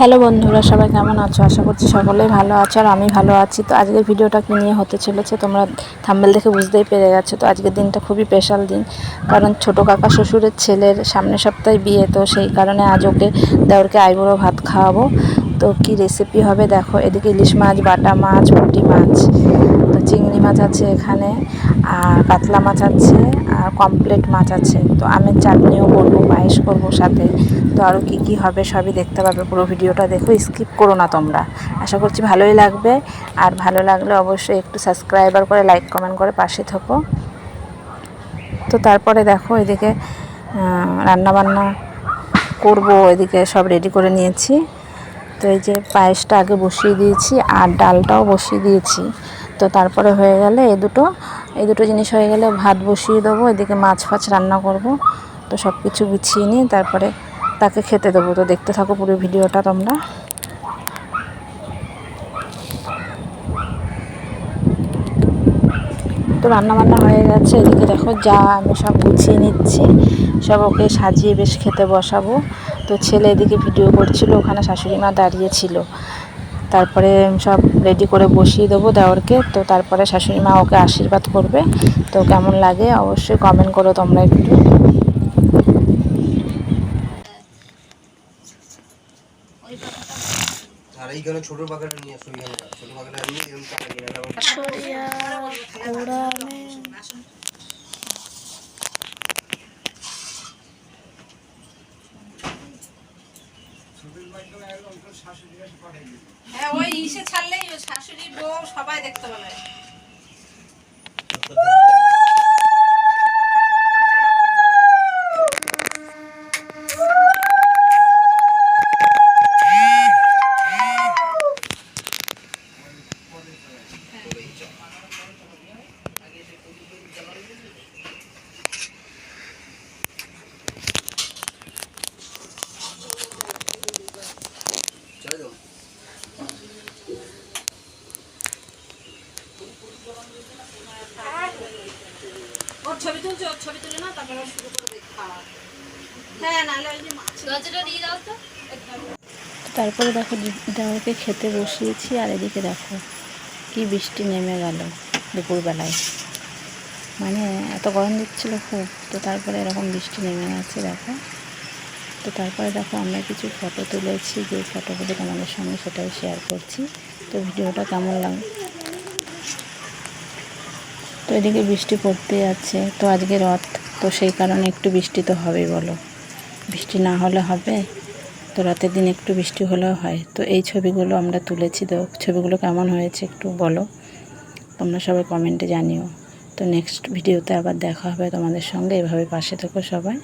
Hello বন্ধুরা, সবাই কেমন আছো? আশা করছি সকলেই ভালো আছো আর আমি ভালো আছি। তো আজকের ভিডিওটা কী নিয়ে হতে চলেছে তোমরা থাম্বেল দেখে বুঝতেই পেরে গেছো। তো আজকের দিনটা খুবই স্পেশাল দিন, কারণ ছোট কাকা শ্বশুরের ছেলের সামনের সপ্তাহে বিয়ে, তো সেই কারণে আজ ওকে দেওরকে আইবুড়ো ভাত খাওয়াবো। তো কি রেসিপি হবে দেখো, এদিকে ইলিশ মাছ, বাটা মাছ, পুঁটি মাছ। চিংড়ি মাছ আছে এখানে, আর কাতলা মাছ আছে, আর কমপ্লেট মাছ আছে। তো আমি চাটনিও করব, পায়েস করব সাথে। তো আরও কী কী হবে সবই দেখতে পাবে পুরো ভিডিওটা। দেখো, স্কিপ করো না তোমরা। আশা করছি ভালোই লাগবে। আর ভালো লাগলে অবশ্যই একটু সাবস্ক্রাইবার করে, লাইক, কমেন্ট করে পাশে থাকো। তো তারপরে দেখো, এদিকে রান্নাবান্না করব, এদিকে সব রেডি করে নিয়েছি। তো এই যে পায়েসটা আগে বসিয়ে দিয়েছি, আর ডালটাও বসিয়ে দিয়েছি। তো তারপরে হয়ে গেলে এই দুটো এই দুটো জিনিস হয়ে গেলে ভাত বসিয়ে দেবো, এদিকে মাছ ফাছ রান্না করব। তো সব কিছু গুছিয়ে নিয়ে তারপরে তাকে খেতে দেবো। তো দেখতে থাকো পুরো ভিডিওটা তোমরা। তো রান্না বান্না হয়ে গেছে, এদিকে দেখো যা আমি সব গুছিয়ে নিচ্ছি। সব ওকে সাজিয়ে বেশ খেতে বসাবো। তো ছেলে এদিকে ভিডিও করছিল, ওখানে শাশুড়ি মা দাঁড়িয়েছিল তারপরে সব রেডি করে বসিয়ে দেবো দেওয়ারকে তো তারপরে শাশুড়ি মা ওকে আশীর্বাদ করবে। তো কেমন লাগে অবশ্যই কমেন্ট করো তোমরা একটু। ছোট পাখাটা নিয়ে ছোট পাখাটা নিয়ে হ্যাঁ ওই ইসে ছাড়লেই ওই শাশুড়ি বউ সবাই দেখতে পাবে। ওর ছবি তুলছে? ওর ছবি তুলে না তারপরে ও শুরু করে দেখা হ্যাঁ নাহলে ওই যে মাছ দিয়ে দাও তো। তারপরে দেখো দেওয়াকে খেতে বসিয়েছি আর এদিকে দেখো কি বৃষ্টি নেমে গেল দুপুরবেলায়। মানে এত গরম দিচ্ছিল খুব তো তারপরে এরকম বৃষ্টি নেমে গেছে দেখো। তো তারপরে দেখো আমরা কিছু ফটো তুলেছি, যে ফটোগুলো তোমাদের সঙ্গে সেটাই শেয়ার করছি। তো ভিডিওটা কেমন লাগে, তো এদিকে বৃষ্টি পড়তে যাচ্ছে তো আজকে রথ, তো সেই কারণে একটু বৃষ্টি তো হবেই বলো। বৃষ্টি না হলে হবে, তো রাতের দিন একটু বৃষ্টি হলেও হয়। তো এই ছবিগুলো আমরা তুলেছি, তো ছবিগুলো কেমন হয়েছে একটু বলো। তোমরা সবাই কমেন্টে জানিও। তো নেক্সট ভিডিওতে আবার দেখা হবে তোমাদের সঙ্গে। এভাবে পাশে থেকো সবাই।